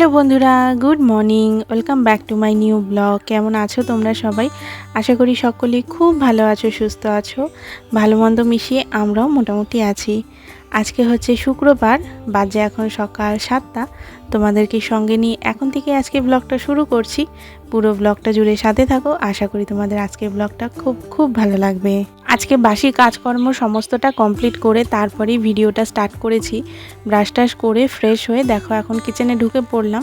Hello বন্ধুরা, good morning. Welcome back to my new blog. কেমন আছো তোমরা সবাই? আশা করি সকলেই খুব ভালো আছো, সুস্থ আছো। ভালো মন্দ মিশিয়ে আমরাও মোটামুটি আছি। আজকে হচ্ছে শুক্রবার, বাজে এখন সকাল সাতটা। তোমাদেরকে সঙ্গে নিয়ে এখন থেকে আজকে ব্লগটা শুরু করছি। পুরো ব্লগটা জুড়ে সাথে থাকো। আশা করি তোমাদের আজকে ব্লগটা খুব খুব ভালো লাগবে। আজকে বাসি কাজকর্ম সমস্তটা কমপ্লিট করে তারপরেই ভিডিওটা স্টার্ট করেছি। ব্রাশ টাশ করে ফ্রেশ হয়ে দেখো, এখন কিচেনে ঢুকে পড়লাম।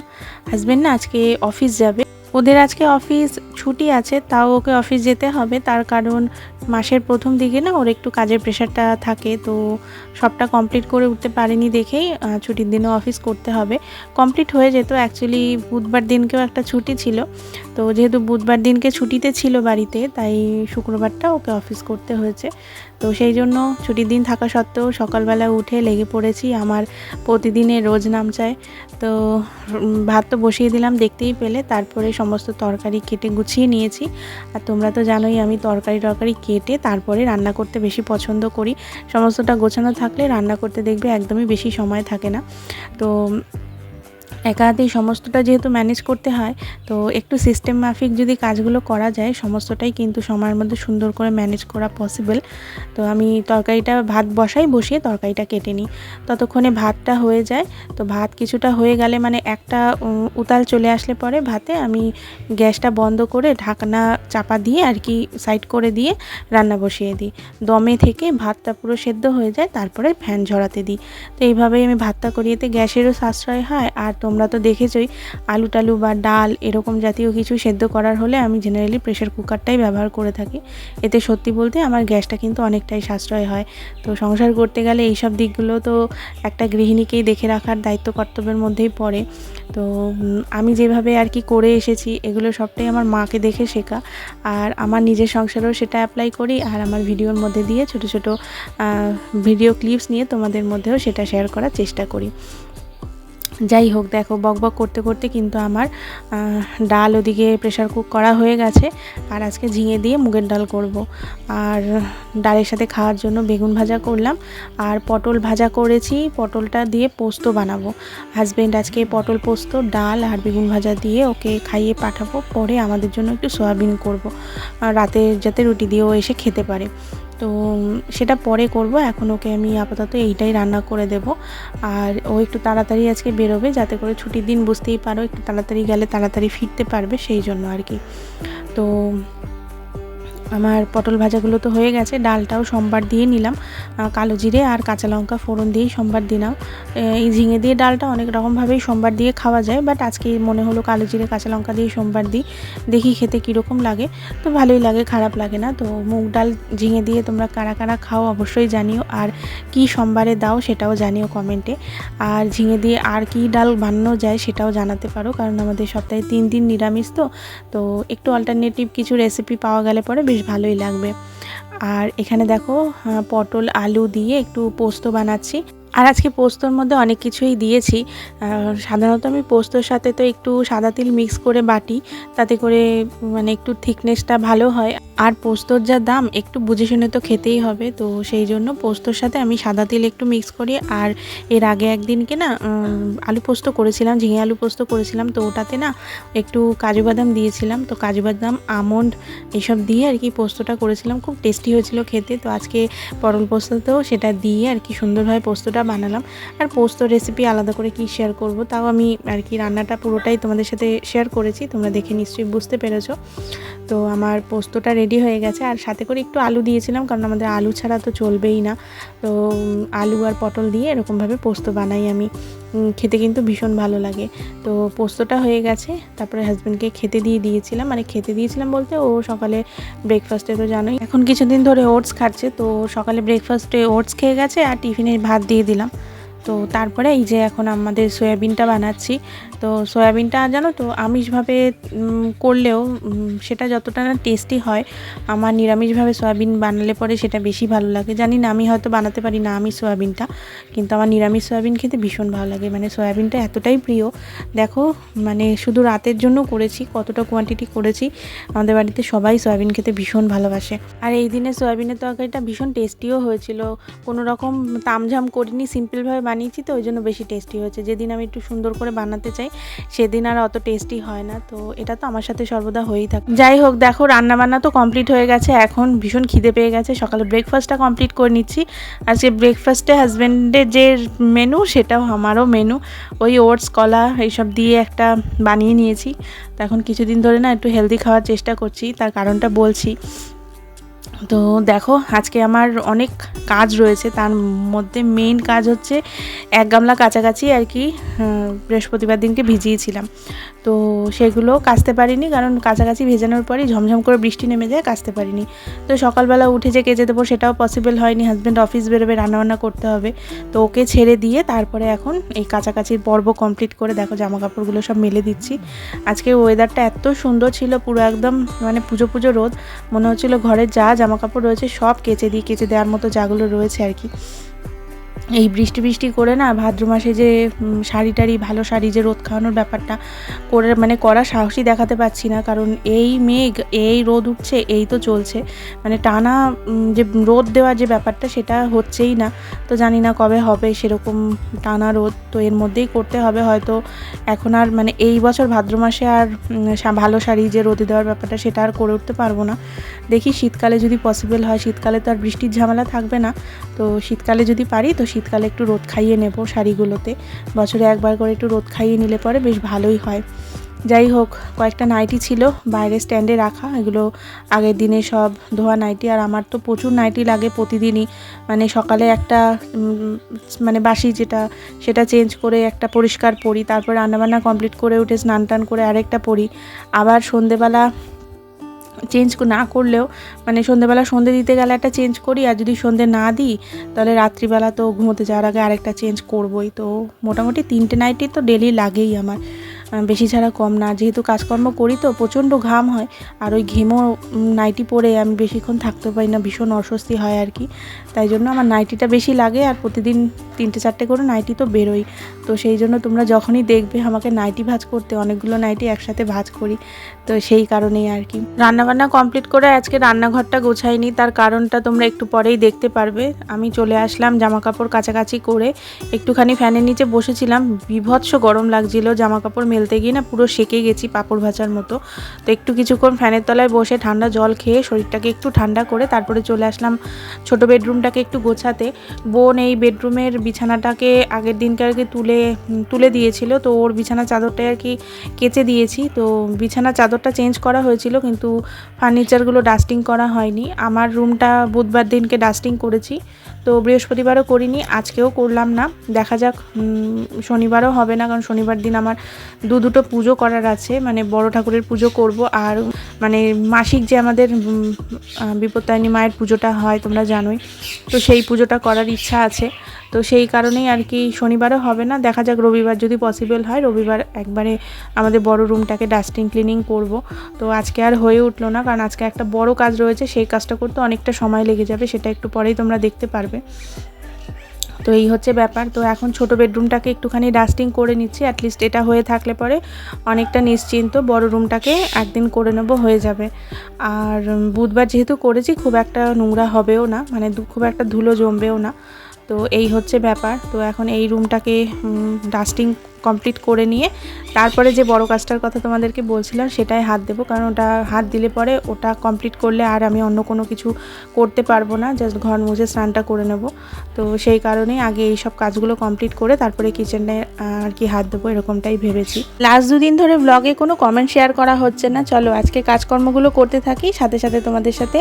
হাজবেন্ড না আজকে অফিস যাবে। ওদের আজকে অফিস ছুটি আছে, তাও ওকে অফিস যেতে হবে। তার কারণ মাসের প্রথম দিকে না ওর একটু কাজের প্রেশারটা থাকে, তো সবটা কমপ্লিট করে উঠতে পারেনি দেখেই ছুটির দিনও অফিস করতে হবে। কমপ্লিট হয়ে যেত অ্যাকচুয়ালি বুধবার দিনকেও একটা ছুটি ছিল। তো যেহেতু বুধবার দিনকে ছুটিতে ছিল বাড়িতে, তাই শুক্রবারটা ওকে অফিস করতে হয়েছে। তো সেই জন্য ছুটির দিন থাকা সত্ত্বেও সকালবেলা উঠে লেগে পড়েছি, আমার প্রতিদিনের রোজ নামচায় তো ভাত তো বসিয়ে দিলাম, দেখতেই পেলে। তারপরে সমস্ত তরকারি কেটে গুছিয়ে নিয়েছি। আর তোমরা তো জানোই আমি তরকারি টরকারি কেটে তারপরে রান্না করতে বেশি পছন্দ করি। সমস্তটা গোছানো থাকলে রান্না করতে দেখবে একদমই বেশি সময় থাকে না। তো একা হাতেই সমস্তটা যেহেতু ম্যানেজ করতে হয়, তো একটু সিস্টেম মাফিক যদি কাজগুলো করা যায়, সমস্তটাই কিন্তু সময়ের মধ্যে সুন্দর করে ম্যানেজ করা পসিবল তো আমি তরকারিটা ভাত বসাই, বসিয়ে তরকারিটা কেটে নিই। ততক্ষণে ভাতটা হয়ে যায়। তো ভাত কিছুটা হয়ে গেলে মানে একটা উতাল চলে আসলে পরে ভাতে আমি গ্যাসটা বন্ধ করে ঢাকনা চাপা দিয়ে আর কি সাইড করে দিয়ে রান্না বসিয়ে দিই। দমে থেকে ভাতটা পুরো সেদ্ধ হয়ে যায়, তারপরে ফ্যান ঝরাতে দিই। তো এইভাবেই আমি ভাতটা করিয়েতে গ্যাসেরও সাশ্রয় হয় আর তোমরা তো দেখেছই আলু টালু বা ডাল এরকম জাতীয় কিছু সেদ্ধ করার হলে আমি জেনারেলি প্রেশার কুকারটাই ব্যবহার করে থাকি। এতে সত্যি বলতে আমার গ্যাসটা কিন্তু অনেকটাই সাশ্রয় হয়। তো সংসার করতে গেলে এইসব দিকগুলো তো একটা গৃহিণীকেই দেখে রাখার দায়িত্ব কর্তব্যের মধ্যেই পড়ে। তো আমি যেভাবে আর কি করে এসেছি, এগুলো সবটাই আমার মাকে দেখে শেখা। আর আমার নিজের সংসারেও সেটা অ্যাপ্লাই করি, আর আমার ভিডিওর মধ্যে দিয়ে ছোট ছোট ভিডিও ক্লিপস নিয়ে তোমাদের মধ্যেও সেটা শেয়ার করার চেষ্টা করি। যাই হোক, দেখো বক বক করতে করতে কিন্তু আমার ডাল ওদিকে প্রেশার কুক করা হয়ে গেছে। আর আজকে ঝিঙে দিয়ে মুগের ডাল করব। আর ডালের সাথে খাওয়ার জন্য বেগুন ভাজা করলাম। আর পটল ভাজা করেছি। পটলটা দিয়ে পোস্ত বানাবো। হাজবেন্ড আজকে পটল পোস্ত, ডাল আর বেগুন ভাজা দিয়ে ওকে খাইয়ে পাঠাবো। পরে আমাদের জন্য একটু সয়াবিন করব। রাতে যাতে রুটি দিয়েও এসে খেতে পারে। তো সেটা পরে করব। এখন ওকে আমি আপাতত এইটাই রান্না করে দেব। আর ও একটু তাড়াতাড়ি আজকে বেরোবে, যাতে করে ছুটির দিন বুঝতেই পারো, একটু তাড়াতাড়ি গেলে তাড়াতাড়ি ফিরতে পারবে, সেই জন্য আর কি। তো আমার পটল ভাজাগুলো তো হয়ে গেছে, ডালটাও সোমবার দিয়ে নিলাম। কালো জিরে আর কাঁচা লঙ্কা ফোড়ন দিয়েই সোমবার দিলাম। এই ঝিঙে দিয়ে ডালটা অনেক রকমভাবেই সোমবার দিয়ে খাওয়া যায় বাট আজকে মনে হলো কালো জিরে, কাঁচা লঙ্কা দিয়ে সোমবার দিই। দেখি খেতে কীরকম লাগে। তো ভালোই লাগে, খারাপ লাগে না। তো মুগ ডাল, ঝিঙে দিয়ে তোমরা কারা কারা খাও অবশ্যই জানিও। আর কি সোমবারে দাও সেটাও জানিও কমেন্টে। আর ঝিঙে দিয়ে আর কি ডাল বানানো যায় সেটাও জানাতে পারো, কারণ আমাদের সপ্তাহে তিন দিন নিরামিষ তো। তো একটু অল্টারনেটিভ কিছু রেসিপি পাওয়া গেলে পরে বেশ ভালোই লাগবে। আর এখানে দেখো পটল আলু দিয়ে একটু পোস্ত বানাচ্ছি। আর আজকে পোস্তর মধ্যে অনেক কিছুই দিয়েছি। সাধারণত আমি পোস্তর সাথে তো একটু সাদা তিল মিক্স করে বাটি, তাতে করে মানে একটু থিকনেসটা ভালো হয়। আর পোস্তর যা দাম, একটু বুঝে শুনে তো খেতেই হবে, তো সেই জন্য পোস্তর সাথে আমি সাদা তিল একটু মিক্স করি। আর এর আগে একদিনকে না আলু পোস্ত করেছিলাম, ঝিঙে আলু পোস্ত করেছিলাম, তো ওটাতে না একটু কাজু বাদাম দিয়েছিলাম। তো কাজু বাদাম, আমন্ড এসব দিয়ে আর কি পোস্তটা করেছিলাম। খুব টেস্টি হয়েছিল খেতে। তো আজকে পটল পোস্ততেও সেটা দিয়ে আর কি সুন্দরভাবে পোস্তটা বানালাম। আর পোস্ত রেসিপি আলাদা করে কি শেয়ার করব, তাও আমি আর কি রান্নাটা পুরোটাই তোমাদের সাথে শেয়ার করেছি, তোমরা দেখে নিশ্চয়ই বুঝতে পেরেছ। তো আমার পোস্তটা রেডি হয়ে গেছে, আর সাথে করে একটু আলু দিয়েছিলাম, কারণ আমাদের আলু ছাড়া তো চলবেই না। তো আলু আর পটল দিয়ে এরকমভাবে পোস্ত বানাই আমি। খেতে কিন্তু ভীষণ ভালো লাগে। তো পোস্তটা হয়ে গেছে, তারপরে হাজব্যান্ডকে খেতে দিয়ে দিয়েছিলাম। মানে খেতে দিয়েছিলাম বলতে ও সকালে ব্রেকফাস্টে তো জানোই। এখন কিছুদিন ধরে ওটস খাচ্ছে, তো সকালে ব্রেকফাস্টে ওটস খেয়ে গেছে আর টিফিনে ভাত দিয়ে দিলাম। তো তারপরে এই যে এখন আমাদের সয়াবিনটা বানাচ্ছি। তো সয়াবিনটা জানো তো, আমিষভাবে করলেও সেটা যতটা না টেস্টি হয়, আমার নিরামিষভাবে সয়াবিন বানালে পরে সেটা বেশি ভালো লাগে। জানি না, আমি হয়তো বানাতে পারি না আমি সয়াবিনটা, কিন্তু আমার নিরামিষ সয়াবিন খেতে ভীষণ ভালো লাগে। মানে সয়াবিনটা এতটাই প্রিয়। দেখো মানে শুধু রাতের জন্য করেছি, কতটা কোয়ান্টিটি করেছি, আমাদের বাড়িতে সবাই সয়াবিন খেতে ভীষণ ভালোবাসে। আর এই দিনে সয়াবিনের তরকারিটা ভীষণ টেস্টিও হয়েছিল। কোনো রকম তামঝাম করিনি সিম্পলভাবে বানিয়েছি তো ওই জন্য বেশি টেস্টি হয়েছে। যেদিন আমি একটু সুন্দর করে বানাতে চাই, সেদিন আর অত টেস্টি হয় না। তো এটা তো আমার সাথে সর্বদা হয়েই থাকে। যাই হোক, দেখো রান্না বান্না তো কমপ্লিট হয়ে গেছে। এখন ভীষণ খিদে পেয়ে গেছে। সকালে ব্রেকফাস্টটা কমপ্লিট করে নিচ্ছি। আজকে ব্রেকফাস্টে হাজব্যান্ডের যে মেনু সেটাও আমারও মেনু ওই ওটস কলা, এইসব দিয়ে একটা বানিয়ে নিয়েছি। তো এখন কিছুদিন ধরে না একটু হেলদি খাওয়ার চেষ্টা করছি। তার কারণটা বলছি। তো দেখো, আজকে আমার অনেক কাজ রয়েছে। তার মধ্যে মেইন কাজ হচ্ছে এক গামলা কাছাকাছি আর কি বৃহস্পতিবার দিনকে ভিজিয়েছিলাম। তো সেগুলো কাচতে পারিনি, কারণ কাছাকাছি ভেজানোর পরেই ঝমঝম করে বৃষ্টি নেমে যায়, কাচতে পারিনি। তো সকালবেলা উঠে যে কেচে দেবো সেটাও পসিবল হয়নি হাজব্যান্ড অফিস বেরোবে, রান্নাবান্না করতে হবে। তো ওকে ছেড়ে দিয়ে তারপরে এখন এই কাছাকাছির পর্ব কমপ্লিট করে দেখো জামা কাপড়গুলো সব মেলে দিচ্ছি। আজকে ওয়েদারটা এত সুন্দর ছিল, পুরো একদম মানে পুজো পুজো রোদ। মনে হচ্ছিল ঘরের যা জামা কাপড় রয়েছে সব কেচে দিয়ে কেচে দেওয়ার মতো যাগুলো রয়েছে আর কি। এই বৃষ্টি বৃষ্টি করে না ভাদ্র মাসে যে শাড়ি টাড়ি, ভালো শাড়ি, যে রোদ খাওয়ানোর ব্যাপারটা করে মানে করা সাহসই দেখাতে পাচ্ছি না। কারণ এই মেঘ, এই রোদ উঠছে, এই তো চলছে। মানে টানা যে রোদ দেওয়ার যে ব্যাপারটা সেটা হচ্ছেই না। তো জানি না কবে হবে সেরকম টানা রোদ। তো এর মধ্যেই করতে হবে হয়তো। এখন আর মানে এই বছর ভাদ্র মাসে আর ভালো শাড়ি যে রোদে দেওয়ার ব্যাপারটা সেটা আর করে উঠতে পারব না। দেখি শীতকালে যদি পসিবল হয়, শীতকালে তো আর বৃষ্টির ঝামেলা থাকবে না। তো শীতকালে যদি পারি, তো শীতকালে একটু রোদ খাইয়ে নেব শাড়িগুলোতে। বছরে একবার করে একটু রোদ খাইয়ে নিলে পরে বেশ ভালোই হয়। যাই হোক, কয়েকটা নাইটি ছিল বাইরে স্ট্যান্ডে রাখা, এগুলো আগের দিনে সব ধোয়া নাইটি, আর আমার তো প্রচুর নাইটি লাগে প্রতিদিনই। মানে সকালে একটা মানে বাসি যেটা, সেটা চেঞ্জ করে একটা পরিষ্কার পরি, তারপর রান্নাবান্না কমপ্লিট করে উঠে স্নান টান করে আরেকটা পরি। আবার সন্ধেবেলা চেঞ্জ না করলেও মানে সন্ধেবেলা সন্ধে দিতে গেলে একটা চেঞ্জ করি, আর যদি সন্ধে না দিই, তাহলে রাত্রিবেলা তো ঘুমোতে যাওয়ার আগে আরেকটা চেঞ্জ করবই। তো মোটামুটি তিনটে নাইটি তো ডেলি লাগেই আমার। বেশি ছাড়া কম না। যেহেতু কাজকর্ম করি তো, প্রচণ্ড ঘাম হয়। আর ওই ঘেমো নাইটি পরে আমি বেশিক্ষণ থাকতে পারি না, ভীষণ অস্বস্তি হয় আর কি। তাই জন্য আমার নাইটিটা বেশি লাগে আর প্রতিদিন তিনটে চারটে করে নাইটি তো বেরোই। তো সেই জন্য তোমরা যখনই দেখবে আমাকে নাইটি ভাজ করতে, অনেকগুলো নাইটি একসাথে ভাজ করি, তো সেই কারণেই আর কি। রান্নাবান্না কমপ্লিট করে আজকে রান্নাঘরটা গোছাইনি, তার কারণটা তোমরা একটু পরেই দেখতে পারবে। আমি চলে আসলাম জামা কাপড় কাছাকাছি করে, একটুখানি ফ্যানের নিচে বসেছিলাম। বিভৎস গরম লাগছিল জামা কাপড় মেলতে গিয়ে না পুরো সেকে গেছি পাপড় ভাজার মতো। তো একটু কিছুক্ষণ ফ্যানের তলায় বসে ঠান্ডা জল খেয়ে শরীরটাকে একটু ঠান্ডা করে তারপরে চলে আসলাম ছোট বেডরুমটাকে একটু গোছাতে। বোন এই বেডরুমের বিছানাটাকে আগের দিনকে আর কি তুলে তুলে দিয়েছিল। তো ওর বিছানা চাদরটা আর কি কেচে দিয়েছি। তো বিছানা চাদরটা চেঞ্জ করা হয়েছিল কিন্তু ফার্নিচারগুলো ডাস্টিং করা হয়নি। আমার রুমটা বুধবার দিনকে ডাস্টিং করেছি। তো বৃহস্পতিবারও করিনি, আজকেও করলাম না। দেখা যাক শনিবারও হবে না, কারণ শনিবার দিন আমার দু দুটো পুজো করার আছে মানে বড় ঠাকুরের পুজো করব। আর মানে মাসিক যে আমাদের বিপত্তায়নী মায়ের পুজোটা হয়, তোমরা জানোই। তো সেই পুজোটা করার ইচ্ছা আছে। তো সেই কারণেই আর কি শনিবারও হবে না। দেখা যাক রবিবার যদি পসিবল হয়, রবিবার একবারে আমাদের বড় রুমটাকে ডাস্টিং ক্লিনিং করব। তো আজকে আর হয়ে উঠল না, কারণ আজকে একটা বড় কাজ রয়েছে, সেই কাজটা করতে অনেকটা সময় লেগে যাবে, সেটা একটু পরেই তোমরা দেখতে পারবে। তো এই হচ্ছে ব্যাপার। তো এখন ছোট বেডরুমটাকে একটুখানি ডাস্টিং করে নিচ্ছি অ্যাটলিস্ট এটা হয়ে থাকলে পরে অনেকটা নিশ্চিন্ত বড় রুমটাকে একদিন করে নেব, হয়ে যাবে। আর বুধবার যেহেতু করেছি, খুব একটা নোংরা হবেও না মানে খুব একটা ধুলো জমবেও না। তো এই হচ্ছে ব্যাপার। তো এখন এই রুমটাকে ডাস্টিং কমপ্লিট করে নিয়ে, তারপরে যে বড় কাজটার কথা তোমাদেরকে বলছিলাম, সেটাই হাত দেবো। কারণ ওটা হাত দিলে পরে ওটা কমপ্লিট করলে আর আমি অন্য কোনো কিছু করতে পারব না। জাস্ট ঘর মুছে স্নানটা করে নেব। তো সেই কারণেই আগে এই সব কাজগুলো কমপ্লিট করে তারপরে কিচেনে আর কি হাত দেবো এরকমটাই ভেবেছি। লাস্ট দুদিন ধরে ব্লগে কোনো কমেন্ট শেয়ার করা হচ্ছে না। চলো আজকে কাজকর্মগুলো করতে থাকি। সাথে সাথে তোমাদের সাথে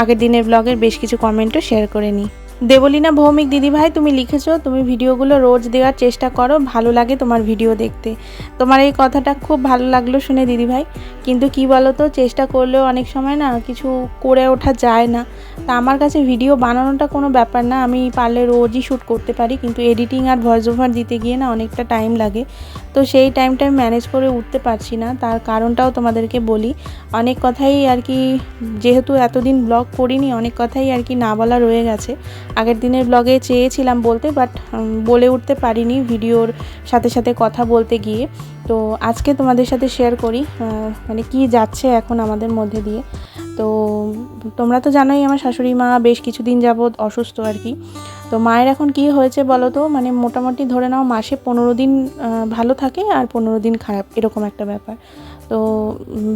আগের দিনের ব্লগের বেশ কিছু কমেন্টও শেয়ার করে নিই। দেবলীনা ভৌমিক, দিদিভাই, তুমি লিখেছো, তুমি ভিডিওগুলো রোজ দেওয়ার চেষ্টা করো, ভালো লাগে তোমার ভিডিও দেখতে। তোমার এই কথাটা খুব ভালো লাগল শুনে, দিদিভাই। কিন্তু কি বলো তো চেষ্টা করলেও অনেক সময় না কিছু করে ওঠা যায় না। তা আমার কাছে ভিডিও বানানোটা কোনো ব্যাপার না, আমি পারলে রোজই শ্যুট করতে পারি, কিন্তু এডিটিং আর ভয়েস ওভার দিতে গিয়ে না অনেকটা টাইম লাগে। তো সেই টাইমটা আমি ম্যানেজ করে উঠতে পারছি না, তার কারণটাও তোমাদেরকে বলি। অনেক কথাই আর কি, যেহেতু এতদিন ব্লগ করিনি, অনেক কথাই আর কি না বলা রয়ে গেছে। আগের দিনের ব্লগে চেয়েছিলাম বলতে বাট বলে উঠতে পারিনি ভিডিওর সাথে সাথে কথা বলতে গিয়ে। তো আজকে তোমাদের সাথে শেয়ার করি মানে কি যাচ্ছে এখন আমাদের মধ্যে দিয়ে। তো তোমরা তো জানোই আমার শাশুড়ি মা বেশ কিছুদিন যাবৎ অসুস্থ আর কি। তো মায়ের এখন কি হয়েছে বলো তো? মানে মোটামুটি ধরে নাও মাসে পনেরো দিন ভালো থাকে আর পনেরো দিন খারাপ, এরকম একটা ব্যাপার। তো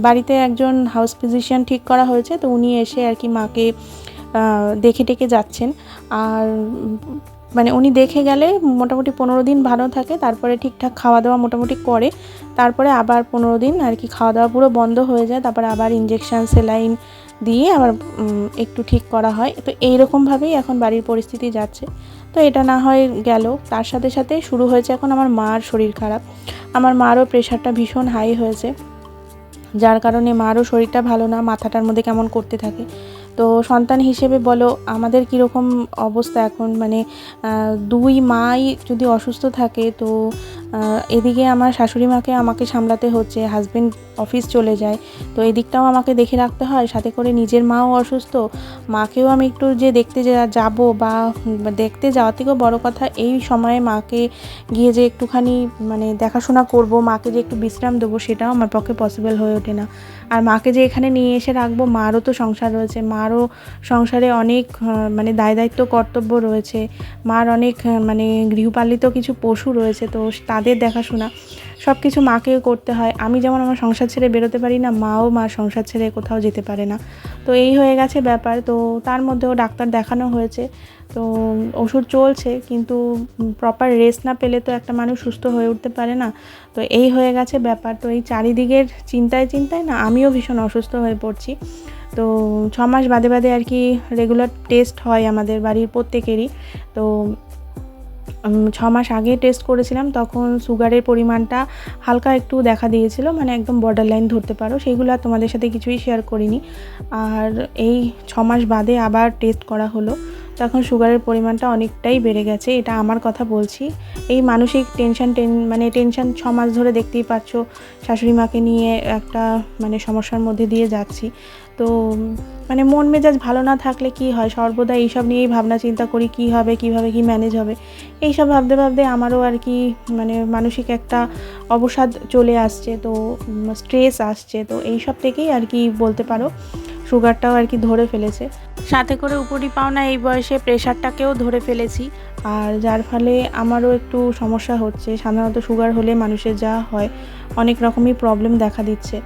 বাড়িতে একজন হাউস ফিজিশিয়ান ঠিক করা হয়েছে, তো উনি এসে আর কি মাকে দেখে টেকে যাচ্ছেন। আর মানে উনি দেখে গেলে মোটামুটি পনেরো দিন ভালো থাকে, তারপরে ঠিকঠাক খাওয়া দাওয়া মোটামুটি করে, তারপরে আবার পনেরো দিন আর কি খাওয়া দাওয়া পুরো বন্ধ হয়ে যায়, তারপরে আবার ইঞ্জেকশান সেলাইন দিয়ে আবার একটু ঠিক করা হয়। তো এইরকমভাবেই এখন বাড়ির পরিস্থিতি যাচ্ছে। তো এটা না হয় গেল। তার সাথে সাথে শুরু হয়েছে এখন আমার মার শরীর খারাপ। আমার মারও প্রেশারটা ভীষণ হাই হয়েছে। যার কারণে মারও শরীরটা ভালো না, মাথাটার মধ্যে কেমন করতে থাকে। তো সন্তান হিসেবে বলো, আমাদের কীরকম অবস্থা এখন? মানে দুই মাই যদি অসুস্থ থাকে, তো এদিকে আমার শাশুড়ি মাকে আমাকে সামলাতে হচ্ছে হাজব্যান্ড অফিস চলে যায়। তো এদিকটাও আমাকে দেখে রাখতে হয়, সাথে করে নিজের মাও অসুস্থ। মাকেও আমি একটু যে দেখতে যাব বা দেখতে যাওয়া থেকেও বড় কথা, এই সময়ে মাকে গিয়ে যে একটুখানি মানে দেখাশোনা করব, মাকে যে একটু বিশ্রাম দেবো, সেটাও আমার পক্ষে পসিবল হয়ে ওঠে না। আর মাকে যে এখানে নিয়ে এসে রাখব, মারও তো সংসার রয়েছে। মারও সংসারে অনেক মানে দায় দায়িত্ব কর্তব্য রয়েছে। মার অনেক মানে গৃহপালিত কিছু পশু রয়েছে, তো তাদের দেখাশোনা। সব কিছু মাকে করতে হয়। আমি যেমন আমার সংসার ছেড়ে বেরোতে পারি না, মাও মার সংসার ছেড়ে কোথাও যেতে পারে না। তো এই হয়ে গেছে ব্যাপার। তো তার মধ্যেও ডাক্তার দেখানো হয়েছে। তো ওষুধ চলছে, কিন্তু প্রপার রেস্ট না পেলে তো একটা মানুষ সুস্থ হয়ে উঠতে পারে না। তো এই হয়ে গেছে ব্যাপার। তো এই চারিদিকের চিন্তায় চিন্তায় না, আমিও ভীষণ অসুস্থ হয়ে পড়ছি। তো ছ মাস বাদে বাদে আর কি রেগুলার টেস্ট হয় আমাদের বাড়ির প্রত্যেকেরই। তো ছ মাস আগে টেস্ট করেছিলাম, তখন সুগারের পরিমাণটা হালকা একটু দেখা দিয়েছিল মানে একদম বর্ডার লাইন ধরতে পারো সেইগুলো আর তোমাদের সাথে কিছুই শেয়ার করিনি। আর এই ছ মাস বাদে আবার টেস্ট করা হলো, তখন সুগারের পরিমাণটা অনেকটাই বেড়ে গেছে, এটা আমার কথা বলছি। এই মানসিক টেনশন টেন মানে টেনশন ছ মাস ধরে দেখতেই পাচ্ছ শাশুড়ি মাকে নিয়ে একটা মানে সমস্যার মধ্যে দিয়ে যাচ্ছি। তো মানে মন মেজাজ ভালো না থাকলে কি হয়? সর্বদা এইসব নিয়েই ভাবনা চিন্তা করি, কি হবে, কীভাবে, কি ম্যানেজ হবে? এইসব ভাবতে ভাবতে আমারও আর কি মানে মানসিক একটা অবসাদ চলে আসছে, তো স্ট্রেস আসছে, তো এইসব থেকেই আর কি বলতে পারো। সুগারটাও আর কি ধরে ফেলেছে। সাথে করে উপরি পাওনা এই বয়সে প্রেশারটাকেও ধরে ফেলেছি। আর যার ফলে আমারও একটু সমস্যা হচ্ছে। সাধারণত সুগার হলে মানুষের যা হয়, অনেক রকমই প্রবলেম দেখা দিচ্ছে।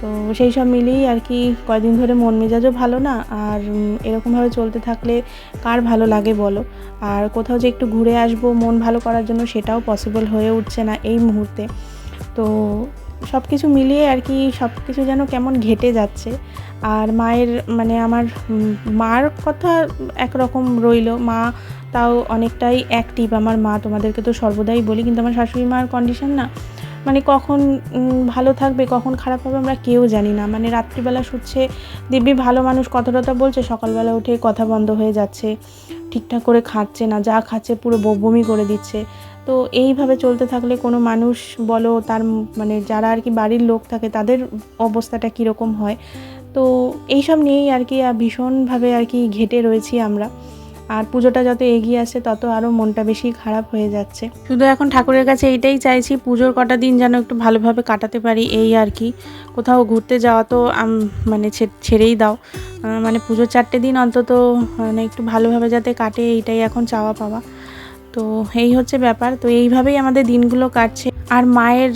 তো সেই সব মিলিয়েই আর কি কয়দিন ধরে মন মেজাজও ভালো না। আর এরকমভাবে চলতে থাকলে কার ভালো লাগে বলো? আর কোথাও যে একটু ঘুরে আসব মন ভালো করার জন্য সেটাও পসিবল হয়ে উঠছে না এই মুহূর্তে। তো সব কিছু মিলিয়ে আর কি সব কিছু যেন কেমন ঘেটে যাচ্ছে। আর মায়ের মানে আমার মার কথা একরকম রইল। মা তাও অনেকটাই অ্যাক্টিভ আমার মা তোমাদেরকে তো সর্বদাই বলি, কিন্তু আমার শাশুড়ি মার কন্ডিশন না। মানে কখন ভালো থাকবে, কখন খারাপ হবে আমরা কেউ জানি না। মানে রাত্রিবেলা শুচ্ছে, দিব্যি ভালো মানুষ কথা টথা বলছে, সকালবেলা উঠে কথা বন্ধ হয়ে যাচ্ছে, ঠিকঠাক করে খাচ্ছে না, যা খাচ্ছে পুরো বমি করে দিচ্ছে। তো এইভাবে চলতে থাকলে কোনো মানুষ বলো, তার মানে যারা আর কি বাড়ির লোক থাকে, তাদের অবস্থাটা কীরকম হয়? তো এইসব নিয়েই আর কি ভীষণভাবে আর কি ঘেটে রয়েছি আমরা। আর পুজোটা যত এগিয়ে আসছে, তত আরও মনটা বেশি খারাপ হয়ে যাচ্ছে। শুধু এখন ঠাকুরের কাছে এইটাই চাইছি, পুজোর কটা দিন যেন একটু ভালোভাবে কাটাতে পারি, এই আর কি। কোথাও ঘুরতে যাওয়া তো মানে ছেড়েই দাও। মানে পুজোর চারটে দিন অন্তত মানে একটু ভালোভাবে যাতে কাটে, এইটাই এখন চাওয়া পাওয়া। তো এই হচ্ছে ব্যাপার। তো এইভাবেই আমাদের দিনগুলো কাটছে। আর মায়ের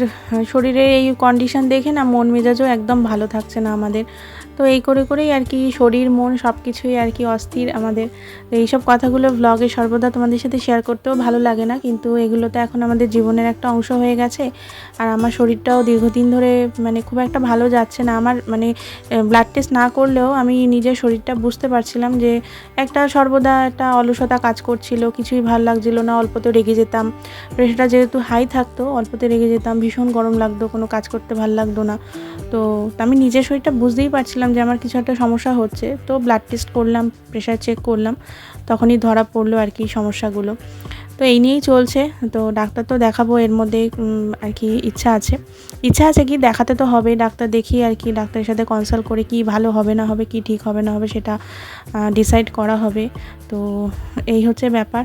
শরীরের এই কন্ডিশন দেখে না মন মেজাজও একদম ভালো থাকছে না আমাদের। তো এই করে করেই আর কি শরীর, মন সব কিছুই আর কি অস্থির আমাদের। এইসব কথাগুলো ব্লগে সর্বদা তোমাদের সাথে শেয়ার করতেও ভালো লাগে না, কিন্তু এগুলো তো এখন আমাদের জীবনের একটা অংশ হয়ে গেছে। আর আমার শরীরটাও দীর্ঘদিন ধরে মানে খুব একটা ভালো যাচ্ছে না। আমার মানে ব্লাড টেস্ট না করলেও আমি নিজের শরীরটা বুঝতে পারছিলাম যে একটা সর্বদা একটা অলসতা কাজ করছিল, কিছুই ভালো লাগছিল না, অল্পতে রেগে যেতাম। প্রেশারটা যেহেতু হাই থাকতো, অল্পতে রেগে যেতাম, ভীষণ গরম লাগতো, কোনো কাজ করতে ভালো লাগতো না। তো আমি নিজের শরীরটা বুঝতেই পারছিলাম যে আমার কিছু একটা সমস্যা হচ্ছে। তো ব্লাড টেস্ট করলাম প্রেশার চেক করলাম। তখনই ধরা পড়ল আর কি সমস্যাগুলো। তো এই নিয়েই চলছে। তো ডাক্তার তো দেখাবো, এর মধ্যে আর কি ইচ্ছা আছে। ইচ্ছা আছে কি দেখাতে তো হবে ডাক্তার দেখি আর কি ডাক্তারের সাথে কনসাল্ট করে কি ভালো হবে না হবে, কি ঠিক হবে না হবে সেটা ডিসাইড করা হবে। তো এই হচ্ছে ব্যাপার।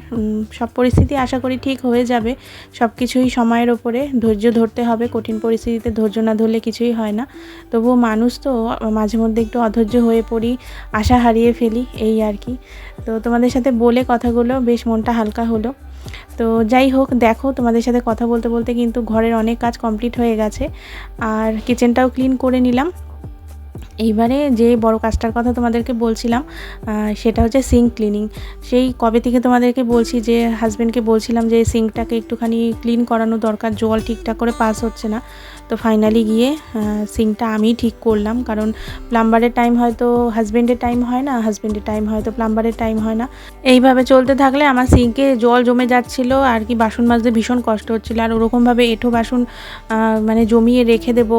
সব পরিস্থিতি আশা করি ঠিক হয়ে যাবে। সব কিছুই সময়ের ওপরে ধৈর্য ধরতে হবে, কঠিন পরিস্থিতিতে ধৈর্য না ধরলে কিছুই হয় না। তবুও মানুষ তো, মাঝে মধ্যে একটু অধৈর্য হয়ে পড়ি, আশা হারিয়ে ফেলি, এই আর কি। তো তোমাদের সাথে বলে কথাগুলো বেশ মনটা হালকা হলো। তো যাই হোক, দেখো তোমাদের সাথে কথা বলতে বলতে কিন্তু ঘরের অনেক কাজ কমপ্লিট হয়ে গেছে। আর কিচেনটাও ক্লিন করে নিলাম। এইবারে যে বড় কাজটার কথা তোমাদেরকে বলছিলাম সেটা হচ্ছে সিঙ্ক ক্লিনিং সেই কবে থেকে তোমাদেরকে বলছি যে হাজব্যান্ডকে বলছিলাম যে সিঙ্কটাকে একটুখানি ক্লিন করানো দরকার, জল ঠিকঠাক করে পাস হচ্ছে না। তো ফাইনালি গিয়ে সিঙ্কটা আমি ঠিক করলাম, কারণ প্লাম্বারের টাইম হয়তো হাজব্যান্ডের টাইম হয় না হাজব্যান্ডের টাইম হয়তো প্লাম্বারের টাইম হয় না। এইভাবে চলতে থাকলে আমার সিঙ্কে জল জমে যাচ্ছিল, আর কি বাসন মাজতে ভীষণ কষ্ট হচ্ছিল। আর ওরকমভাবে এঁঠো বাসন মানে জমিয়ে রেখে দেবো,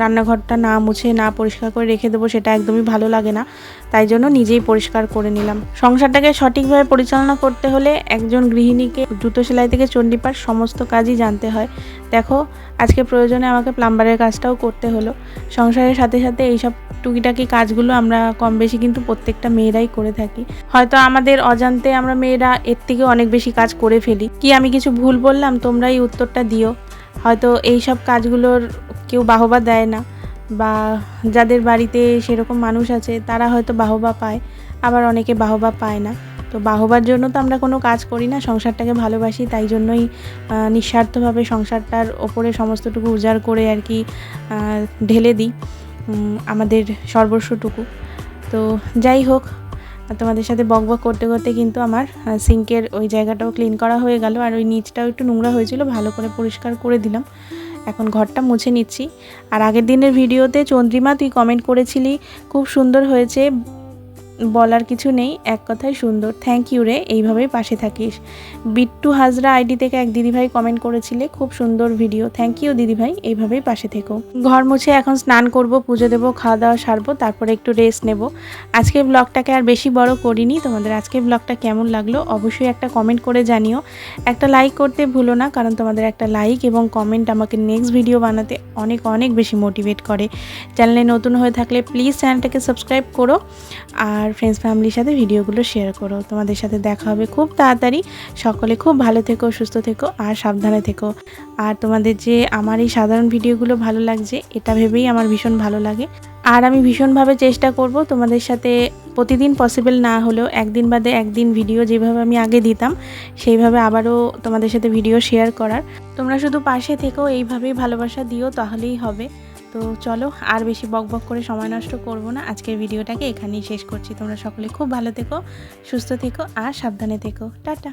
রান্নাঘরটা না মুছে, না পরিষ্কার করে রেখে দেবো, সেটা একদমই ভালো লাগে না। তাই জন্য নিজেই পরিষ্কার করে নিলাম। সংসারটাকে সঠিকভাবে পরিচালনা করতে হলে একজন গৃহিণীকে জুতো সেলাই থেকে চণ্ডীপাঠ সমস্ত কাজই জানতে হয়। দেখো, আজকে প্রয়োজনে আমাকে প্লাম্বারের কাজটাও করতে হলো। সংসারের সাথে সাথে এইসব টুকিটাকি কাজগুলো আমরা কম বেশি কিন্তু প্রত্যেকটা মেয়েরাই করে থাকি। হয়তো আমাদের অজান্তে আমরা মেয়েরা এর থেকে অনেক বেশি কাজ করে ফেলি। কি আমি কিছু ভুল বললাম? তোমরাই উত্তরটা দিও। হয়তো এই সব কাজগুলোর কেউ বাহবা দেয় না। বা যাদের বাড়িতে সেরকম মানুষ আছে, তারা হয়তো বাহবা পায়, আবার অনেকে বাহবা পায় না। তো বাহবার জন্য তো আমরা কোনো কাজ করি না, সংসারটাকে ভালোবাসি, তাই জন্যই নিঃস্বার্থভাবে সংসারটার ওপরে সমস্তটুকু উজাড় করে আর কি ঢেলে দিই আমাদের সর্বস্বটুকু। তো যাই হোক, তোমাদের সাথে বক বক করতে করতে কিন্তু আমার সিঙ্কের ওই জায়গাটাও ক্লিন করা হয়ে গেল, আর ওই নিচটাও একটু নোংরা হয়েছিল, ভালো করে পরিষ্কার করে দিলাম। এখন ঘরটা মুছে নিচ্ছি। আর আগের দিনের ভিডিওতে চন্দ্রিমা, তুই কমেন্ট করেছিলি, খুব সুন্দর হয়েছে। বলার কিছু নেই, এক কথায় সুন্দর। থ্যাংক ইউ রে, এইভাবেই পাশে থাকিস। বিট্টু হাজরা আইডি থেকে এক দিদিভাই কমেন্ট করেছিলে, খুব সুন্দর ভিডিও থ্যাংক ইউ দিদিভাই, এইভাবেই পাশে থেকো। ঘর মুছে এখন স্নান করব, পুজো দেবো, খাওয়া দাওয়া সারবো, তারপরে একটু রেস্ট নেব। আজকে ব্লগটাকে আর বেশি বড় করিনি, তোমাদের আজকে ব্লগটা কেমন লাগল অবশ্যই একটা কমেন্ট করে জানিও। একটা লাইক করতে ভুলো না, কারণ তোমাদের একটা লাইক এবং কমেন্ট আমাকে নেক্সট ভিডিও বানাতে অনেক অনেক বেশি মোটিভেট করে। চ্যানেলে নতুন হয়ে থাকলে প্লিজ চ্যানেলটাকে সাবস্ক্রাইব করো। আর ফ্রেন্ডস ফ্যামিলির সাথে ভিডিওগুলো শেয়ার করো। তোমাদের সাথে দেখা হবে খুব তাড়াতাড়ি। সকলে খুব ভালো থেকো, সুস্থ থেকো আর সাবধানে থেকো। আর তোমাদের যে আমার এই সাধারণ ভিডিওগুলো ভালো লাগছে, এটা ভেবেই আমার ভীষণ ভালো লাগে। আর আমি ভীষণভাবে চেষ্টা করব তোমাদের সাথে প্রতিদিন পসিবল না হলেও একদিন বাদে একদিন ভিডিও যেভাবে আমি আগে দিতাম, সেইভাবে আবারও তোমাদের সাথে ভিডিও শেয়ার করার। তোমরা শুধু পাশে থেকেও এইভাবেই ভালোবাসা দিও, তাহলেই হবে। তো চলো আর বেশি বক বক করে সময় নষ্ট করব না। আজকের ভিডিওটাকে এখানেই শেষ করছি। তোমরা সকলে খুব ভালো থেকো, সুস্থ থেকো আর সাবধানে থেকো। টাটা।